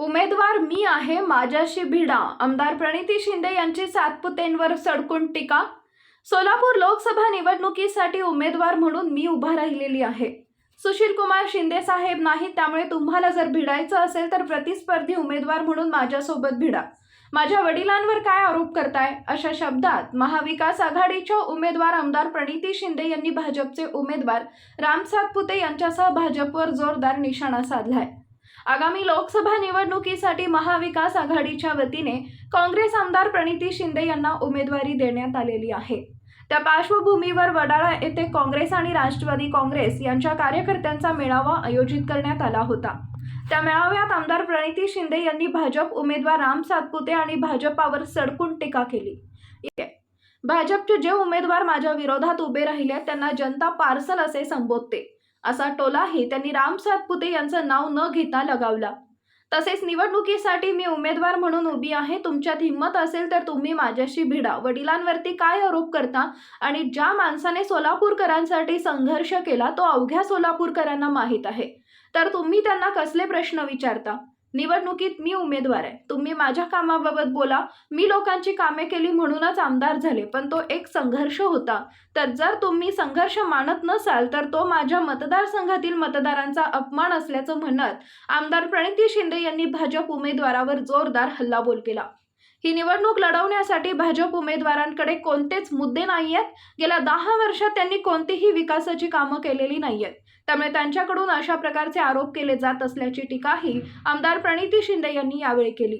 उमेदवार मी आहे माझ्याशी भिडा. आमदार प्रणिती शिंदे यांची सातपुतेंवर सडकून टीका. सोलापूर लोकसभा निवडणुकीसाठी उमेदवार म्हणून मी उभा राहिलेली आहे. सुशील कुमार शिंदे साहेब नाही त्यामुळे तुम्हाला जर भिडायचं असेल तर प्रतिस्पर्धी उमेदवार म्हणून माझ्यासोबत भिडा. माझ्या वडिलांवर काय आरोप करताय? अशा शब्दात महाविकास आघाडीच्या उमेदवार आमदार प्रणिती शिंदे यांनी भाजपचे उमेदवार राम सातपुते यांच्यासह भाजपवर जोरदार निशाणा साधलाय. आगामी लोकसभा निवडणुकीसाठी महाविकास आघाडीच्या वतीने काँग्रेस आमदार प्रणिती शिंदे यांना उमेदवारी देण्यात आलेली आहे. त्या पार्श्वभूमीवर वडाळा येथे काँग्रेस आणि राष्ट्रवादी काँग्रेस यांच्या कार्यकर्त्यांचा मेळावा आयोजित करण्यात आला होता. त्या मेळाव्यात आमदार प्रणिती शिंदे यांनी भाजप उमेदवार राम सातपुते आणि भाजपावर सडकून टीका केली. भाजपचे जे उमेदवार माझ्या विरोधात उभे राहिले त्यांना जनता पार्सल असे संबोधते. असा टोलाही त्यांनी राम सातपुते यांचं नाव न घेता लगावला. तसेच निवडणुकीसाठी मी उमेदवार म्हणून उभी आहे. तुमच्यात हिंमत असेल तर तुम्ही माझ्याशी भिडा. वडिलांवरती काय आरोप करता आणि ज्या माणसाने सोलापूरकरांसाठी संघर्ष केला तो अवघ्या सोलापूरकरांना माहीत आहे. तर तुम्ही त्यांना कसले प्रश्न विचारता? निवडणुकीत मी उमेदवार आहे. तुम्ही माझ्या कामाबाबत बोला. मी लोकांची कामे केली म्हणूनच आमदार झाले पण तो एक संघर्ष होता. तर जर तुम्ही संघर्ष मानत नसाल तर तो माझ्या मतदारसंघातील मतदारांचा अपमान असल्याचं म्हणत आमदार प्रणिती शिंदे यांनी भाजप उमेदवारावर जोरदार हल्लाबोल केला. ही निवडणूक लढवण्यासाठी भाजप उमेदवारांकडे कोणतेच मुद्दे नाही आहेत गेल्या दहा वर्षात त्यांनी कोणतीही विकासाची कामं केलेली नाही आहेत त्यामुळे त्यांच्याकडून अशा प्रकारचे आरोप केले जात असल्याची टीकाही आमदार प्रणिती शिंदे यांनी यावेळी केली.